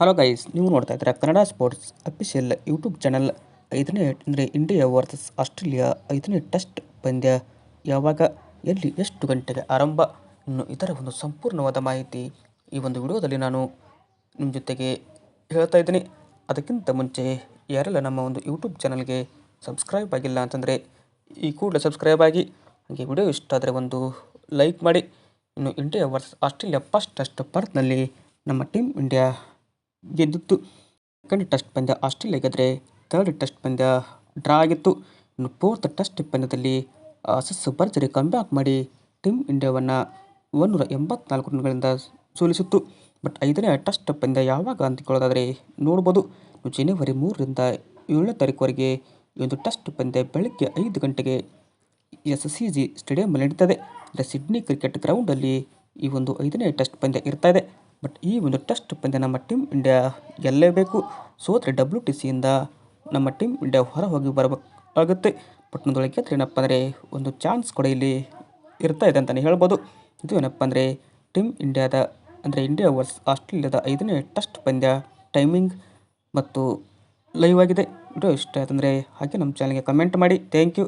Hello guys ನೀವು ನೋಡ್ತಾ ಇದ್ದೀರಾ Kannada sports official YouTube channel ಐದನೇ ಅಂದರೆ ಇಂಡಿಯಾ ವರ್ಸಸ್ ಆಸ್ಟ್ರೇಲಿಯಾ ಐದನೇ ಟೆಸ್ಟ್ ಪಂದ್ಯ. ಯಾವಾಗ, ಎಲ್ಲಿ, ಎಷ್ಟು ಗಂಟೆಗೆ ಆರಂಭ ಇನ್ನು ಇದರ ಒಂದು ಸಂಪೂರ್ಣವಾದ ಮಾಹಿತಿ ಈ ಒಂದು ವಿಡಿಯೋದಲ್ಲಿ ನಾನು ನಿಮ್ಮ ಜೊತೆಗೆ ಹೇಳ್ತಾ ಇದ್ದೀನಿ. ಅದಕ್ಕಿಂತ ಮುಂಚೆ ಯಾರೆಲ್ಲ ನಮ್ಮ ಒಂದು ಯೂಟ್ಯೂಬ್ ಚಾನಲ್ಗೆ ಸಬ್ಸ್ಕ್ರೈಬ್ ಆಗಿಲ್ಲ ಅಂತಂದರೆ ಈ ಕೂಡಲೇ ಸಬ್ಸ್ಕ್ರೈಬ್ ಆಗಿ, ಹಾಗೆ ವಿಡಿಯೋ ಇಷ್ಟ ಆದರೆ ಒಂದು ಲೈಕ್ ಮಾಡಿ. ಇನ್ನು India versus Australia first test ಪರ್ತ್ನಲ್ಲಿ ನಮ್ಮ ಟೀಮ್ ಇಂಡಿಯಾ ಗೆದ್ದಿತ್ತು. ಸೆಕೆಂಡ್ ಟೆಸ್ಟ್ ಪಂದ್ಯ ಆಸ್ಟ್ರೇಲಿಯಾ ಗೆದ್ದರೆ ಥರ್ಡ್ ಟೆಸ್ಟ್ ಪಂದ್ಯ ಡ್ರಾ ಆಗಿತ್ತು. ಇನ್ನು ಫೋರ್ತ್ ಟೆಸ್ಟ್ ಪಂದ್ಯದಲ್ಲಿ ಆಸಸ್ ಭರ್ಜರಿ ಕಮ್ಬ್ಯಾಕ್ ಮಾಡಿ ಟೀಮ್ ಇಂಡಿಯಾವನ್ನು ಒಂದೂರ ಎಂಬತ್ನಾಲ್ಕು ರನ್ಗಳಿಂದ ಸೋಲಿಸಿತ್ತು. ಬಟ್ ಐದನೇ ಟೆಸ್ಟ್ ಪಂದ್ಯ ಯಾವಾಗ ಅಂತ ಕೇಳೋದಾದರೆ ನೋಡ್ಬೋದು ಜನವರಿ ಮೂರರಿಂದ ಏಳನೇ ತಾರೀಕುವರೆಗೆ ಈ ಒಂದು ಟೆಸ್ಟ್ ಪಂದ್ಯ ಬೆಳಗ್ಗೆ ಐದು ಗಂಟೆಗೆ ಎಸ್ ಸಿ ಜಿ ಸ್ಟೇಡಿಯಂನಲ್ಲಿ ನಡೀತದೆ. ಸಿಡ್ನಿ ಕ್ರಿಕೆಟ್ ಗ್ರೌಂಡಲ್ಲಿ ಈ ಒಂದು ಐದನೇ ಟೆಸ್ಟ್ ಪಂದ್ಯ ಇರ್ತಾ ಇದೆ. ಬಟ್ ಈ ಒಂದು ಟೆಸ್ಟ್ ಪಂದ್ಯ ನಮ್ಮ ಟೀಮ್ ಇಂಡಿಯಾ ಗೆಲ್ಲಲೇಬೇಕು. ಸೋತರೆ ಡಬ್ಲ್ಯೂ ಟಿ ಸಿಯಿಂದ ನಮ್ಮ ಟೀಮ್ ಇಂಡಿಯಾ ಹೊರ ಹೋಗಿ ಬರಬೇಕಾಗುತ್ತೆ. ಬಟ್ ನೊಂದೊಳಗೆ ಗೆದ್ರೆ ಏನಪ್ಪ ಅಂದರೆ ಒಂದು ಚಾನ್ಸ್ ಕೂಡ ಇಲ್ಲಿ ಇರ್ತಾ ಇದೆ ಅಂತಲೇ ಹೇಳ್ಬೋದು. ಇದು ಏನಪ್ಪ ಅಂದರೆ ಟೀಮ್ ಇಂಡಿಯಾದ ಅಂದರೆ ಇಂಡಿಯಾ ವರ್ಸ್ ಆಸ್ಟ್ರೇಲಿಯಾದ ಐದನೇ ಟೆಸ್ಟ್ ಪಂದ್ಯ ಟೈಮಿಂಗ್ ಮತ್ತು ಲೈವ್ ಆಗಿದೆ. ವಿಡಿಯೋ ಇಷ್ಟ ಆಯ್ತಂದರೆ ಹಾಗೆ ನಮ್ಮ ಚಾನಲ್ಗೆ ಕಮೆಂಟ್ ಮಾಡಿ. Thank you